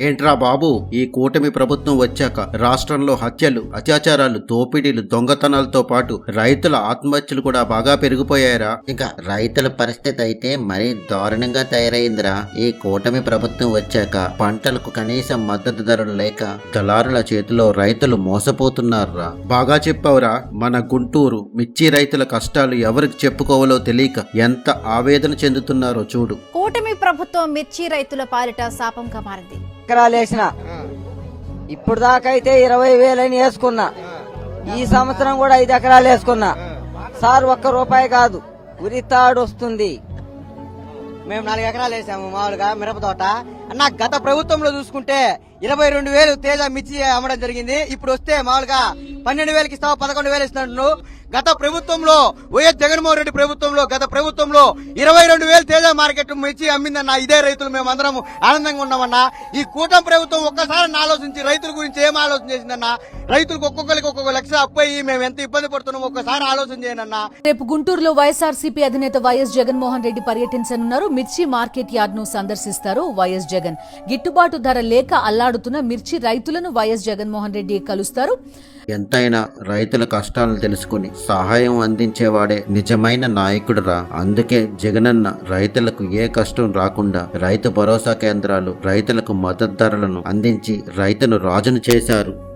ఏంట్రా బాబు ఈ కూటమి ప్రభుత్వం వచ్చాక రాష్ట్రంలో హత్యలు అత్యాచారాలు దోపిడీలు దొంగతనాలతో పాటు రైతుల ఆత్మహత్యలు కూడా బాగా పెరిగిపోయారా ఇక రైతుల పరిస్థితి అయితే మరీ దారుణంగా తయారైందిరా. ఈ కూటమి ప్రభుత్వం వచ్చాక పంటలకు కనీస మద్దతు ధరలు లేక దళారుల చేతిలో రైతులు మోసపోతున్నారురా. బాగా చెప్పావురా మన గుంటూరు మిర్చి రైతుల కష్టాలు ఎవరికి చెప్పుకోవాలో తెలియక ఎంత ఆవేదన చెందుతున్నారో చూడు. కూటమి ప్రభుత్వం మిర్చి రైతుల పాలిట శాపంగా మారింది. ఎకరాలు వేసిన. ఇప్పుడు దాకా అయితే ఇరవై వేలని వేసుకున్నా. ఈ సంవత్సరం కూడా ఐదు ఎకరాలు వేసుకున్నా. సార్ ఒక్క రూపాయి కాదు. ఉరితాడు వస్తుంది. మేము నాలుగు ఎకరాలు వేసాము మామూలుగా మిరప తోట. అన్న గత ప్రభుత్వంలో చూసుకుంటే ఇరవై రెండు వేలు తేజ మిర్చి అమ్మడం జరిగింది. ఇప్పుడు వస్తే మామూలుగా పన్నెండు వేలకి ఇస్తావు పదకొండు వేలు ఇస్తున్నాడు గత ప్రభుత్వంలో వైఎస్ జగన్మోహన్ రెడ్డి ప్రభుత్వంలో గత ప్రభుత్వంలో ఇరవై రెండు వేలు తేజ మార్కెట్ మిర్చి అమ్మిందన్న ఇదే రైతులు మేము అందరం ఆనందంగా ఉన్నామన్నా ఈ కూటమి ప్రభుత్వం ఒక్కసారి ఆలోచించి రైతుల గురించి ఏం ఆలోచన చేసిందన్న రైతులకు ఒక్కొక్కరికి ఒక్కొక్క లక్ష అప్పు అయ్యి మేము ఎంత ఇబ్బంది పడుతున్నాం ఒక్కసారి ఆలోచన చేయండి రేపు గుంటూరులో వైఎస్ఆర్సీపీ అధినేత వైఎస్ జగన్మోహన్ రెడ్డి పర్యటించనున్నారు. మిర్చి మార్కెట్ యార్డ్ను సందర్శిస్తారు వైఎస్ జగన్. గిట్టుబాటు ధర లేక అల్లాడుతున్న మిర్చి రైతులను వైఎస్ జగన్మోహన్ రెడ్డి కలుస్తారు. ఎంతైనా రైతుల కష్టాలను తెలుసుకుని సహాయం అందించేవాడే నిజమైన నాయకుడురా. అందుకే జగనన్న రైతులకు ఏ కష్టం రాకుండా రైతు భరోసా కేంద్రాలు రైతులకు మద్దతు ధరలను అందించి రైతును రాజును చేశారు.